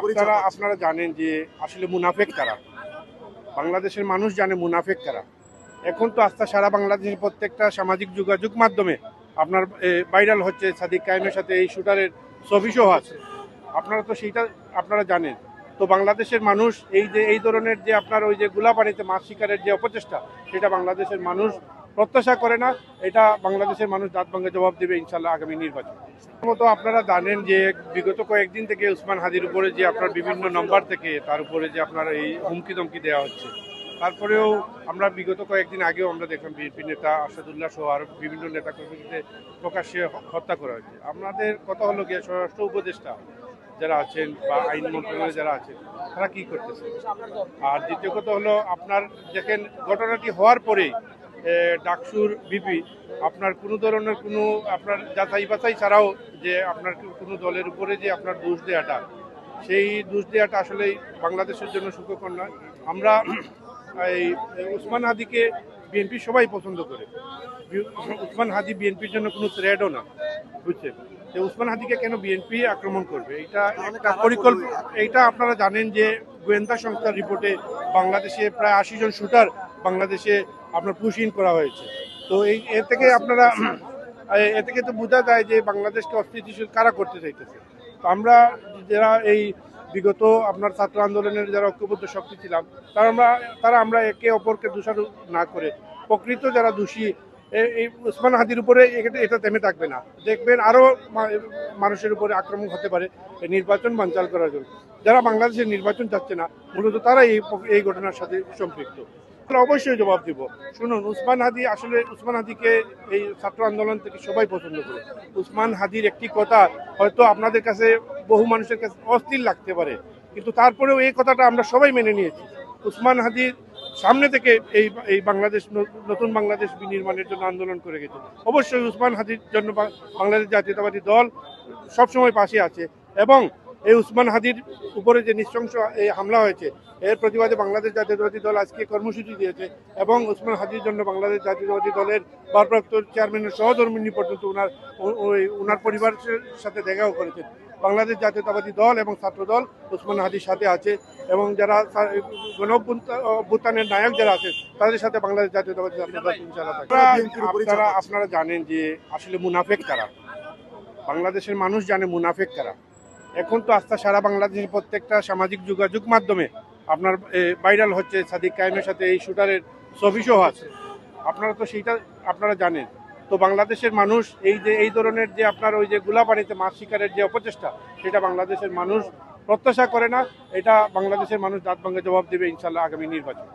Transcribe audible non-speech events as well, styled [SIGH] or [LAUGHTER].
আপনারা আপনারা জানেন যে আসলে মুনাফেক কারা? বাংলাদেশের মানুষ জানে মুনাফেক কারা। এখন তো আস্থা সারা বাংলাদেশের প্রত্যেকটা সামাজিক যোগাযোগ মাধ্যমে আপনার ভাইরাল হচ্ছে সাদিক কায়েমের সাথে এই শুটারের ছবি সহ আছে। আপনারা তো সেইটা আপনারা জানেন। তো বাংলাদেশের মানুষ এই যে এই ধরনের যে আপনার ওই যে গুলাপানিতে মাছ শিকারের যে অপচেষ্টা সেটা বাংলাদেশের মানুষ প্রত্যাশা করে না, এটা বাংলাদেশের মানুষ দাঁত ভাঙে জবাব দেবে ইনশাল্লাহ আগামী নির্বাচন। মতো আপনারা জানেন যে বিগত কয়েকদিন থেকে উসমান হাদির উপরে যে আপনার বিভিন্ন নম্বর থেকে, তার উপরে যে আপনার এই হুমকি দমকি দেওয়া হচ্ছে। তারপরেও আমরা বিগত কয়েকদিন আগেও আমরা দেখলাম বিএনপি নেতা আসাদুল্লাহ সহ আরও বিভিন্ন নেতা কর্মীকে প্রকাশ্যে হত্যা করা হয়েছে। আমাদের কথা হলো গিয়ে স্বরাষ্ট্র উপদেষ্টা যারা আছেন বা আইন মন্ত্রণালয়ে যারা আছেন, তারা কি করতেছে? আর দ্বিতীয় কথা হলো, আপনার দেখেন, ঘটনাটি হওয়ার পরেই ডাকসুর বিপি আপনার কোনো ধরনের কোনো আপনার যাচাই বাছাই ছাড়াও যে আপনার কোনো দলের উপরে যে আপনার দোষ দেওয়াটা সেই দোষ দেওয়াটা আসলে বাংলাদেশের জন্য সুখকর নয়। আমরা [CLEARS THROAT] এই উসমান হাদিকে বিএনপি সবাই পছন্দ করে। উসমান [CLEARS THROAT] হাদি বিএনপির জন্য কোনো থ্রেডও না বুঝছেন? তো উসমান হাদিকে কেন বিএনপি আক্রমণ করবে? এটা একটা পরিকল্পনা এইটা আপনারা জানেন যে গোয়েন্দা সংস্থার রিপোর্টে বাংলাদেশে প্রায় আশি জন শুটার বাংলাদেশে আপনার পুশিন করা হয়েছে। তো এই এ থেকে আপনারা, এ- থেকে তো বোঝা যায় যে বাংলাদেশকে অস্থিতিশীল কারা করতে চাইতেছে। তো আমরা যারা এই বিগত আপনার ছাত্র আন্দোলনের যারা ঐক্যবদ্ধ শক্তি ছিলাম, তারা আমরা তারা আমরা একে অপরকে দোষারোপ না করে প্রকৃত যারা দোষী এই উসমান হাদির উপরে এটা- থেমে থাকবে না। দেখবেন আরও মানুষের উপরে আক্রমণ হতে পারে নির্বাচন বানচাল করার জন্য। যারা বাংলাদেশের নির্বাচন চাচ্ছে না, মূলত তারা এই এই ঘটনার সাথে সম্পৃক্ত। অবশ্যই জবাব দিব। শুনুন, উসমান হাদি আসলে উসমান হাদিকে এই ছাত্র আন্দোলন থেকে সবাই পছন্দ করে। উসমান হাদির একটি কথা, হয়তো আপনাদের কাছে বহু মানুষের কাছে অস্থির লাগতে পারে, কিন্তু তারপরেও এই কথাটা আমরা সবাই মেনে নিয়েছি। উসমান হাদির সামনে থেকে এই এই বাংলাদেশ নতুন বাংলাদেশ বিনির্মাণের জন্য আন্দোলন করে গেছে অবশ্যই উসমান হাদির জন্য বাংলাদেশ জাতীয়তাবাদী দল সবসময় পাশে আছে এবং এই উসমান হাদির উপরে যে নৃশংস এই হামলা হয়েছে এর প্রতিবাদে বাংলাদেশ জাতীয়তাবাদী দল আজকে কর্মসূচি দিয়েছে এবং উসমান হাদির জন্য বাংলাদেশ জাতীয়তাবাদী দলের ভারপ্রাপ্ত চেয়ারম্যানের সহধর্মিনী পর্যন্ত ওনার ওই ওনার পরিবারের সাথে দেখাও করেছেন। বাংলাদেশ জাতীয়তাবাদী দল এবং ছাত্র দল উসমান হাদির সাথে আছে এবং যারা গণ অভ্যুত্থানের নায়ক যারা আছে তাদের সাথে বাংলাদেশ জাতীয়তাবাদী আপনারা আপনারা জানেন যে আসলে মুনাফেক কারা? বাংলাদেশের মানুষ জানে মুনাফেক কারা। এখন তো আস্থা সারা বাংলাদেশের প্রত্যেকটা সামাজিক যোগাযোগ মাধ্যমে আপনার ভাইরাল হচ্ছে সাদিক কায়েমের সাথে এই শুটারের ছবি সহ আছে। আপনারা তো সেইটা, আপনারা জানেন। তো বাংলাদেশের মানুষ এই যে, এই ধরনের যে আপনার ওই যে গুলাপানিতে মাছ শিকারের যে অপচেষ্টা, সেটা বাংলাদেশের মানুষ প্রত্যাশা করে না। এটা বাংলাদেশের মানুষ দাঁত ভাঙে জবাব দেবে ইনশাল্লাহ আগামী নির্বাচন।